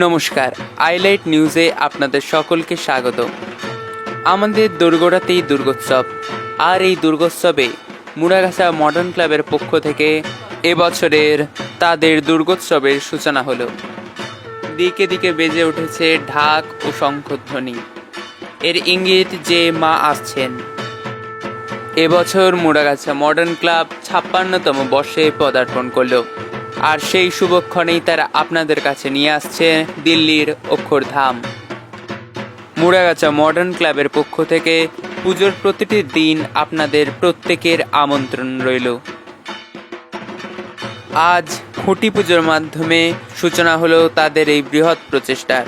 নমস্কার, আইলাইট নিউজে আপনাদের সকলকে স্বাগত। আমাদের দুর্গোড়াতেই দুর্গোৎসব। আর এই দুর্গোৎসবে মুড়াগাছা মডার্ন ক্লাবের পক্ষ থেকে এবছরের তাদের দুর্গোৎসবের সূচনা হলো। দিকে দিকে বেজে উঠেছে ঢাক ও শঙ্খধ্বনি। এর ইঙ্গিত যে মা আসছেন। এবছর মুড়াগাছা মডার্ন ক্লাব ছাপ্পান্নতম বর্ষে পদার্পণ করল। আর সেই শুভক্ষণেই তারা আপনাদের কাছে নিয়ে আসছে দিল্লির অক্ষরধাম মুড়াগাছা মডার্ন ক্লাবের পক্ষ থেকে পুজোর প্রতিটি দিন আপনাদের প্রত্যেকের আমন্ত্রণ রইল। আজ খুঁটি পুজোর মাধ্যমে সূচনা হলো তাদের এই বৃহৎ প্রচেষ্টার।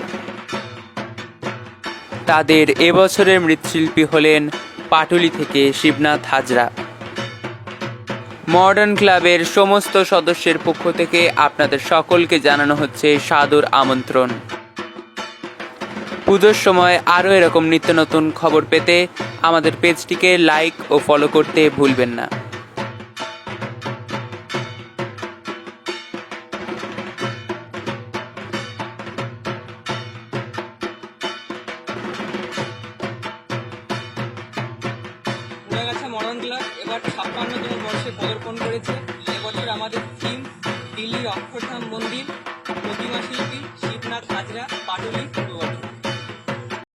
তাদের এবছরের মৃৎশিল্পী হলেন পাটুলি থেকে শিবনাথ হাজরা। মডার্ন ক্লাবের সমস্ত সদস্যের পক্ষ থেকে আপনাদের সকলকে জানানো হচ্ছে সাদর আমন্ত্রণ। পুজোর সময় আরও এরকম নিত্য নতুন খবর পেতে আমাদের পেজটিকে লাইক ও ফলো করতে ভুলবেন না। ক্লাব, এবার ছাপ্পান্নতম বর্ষে করেছে। এবছর আমাদের থিম দিল্লির অক্ষরধাম মন্দির।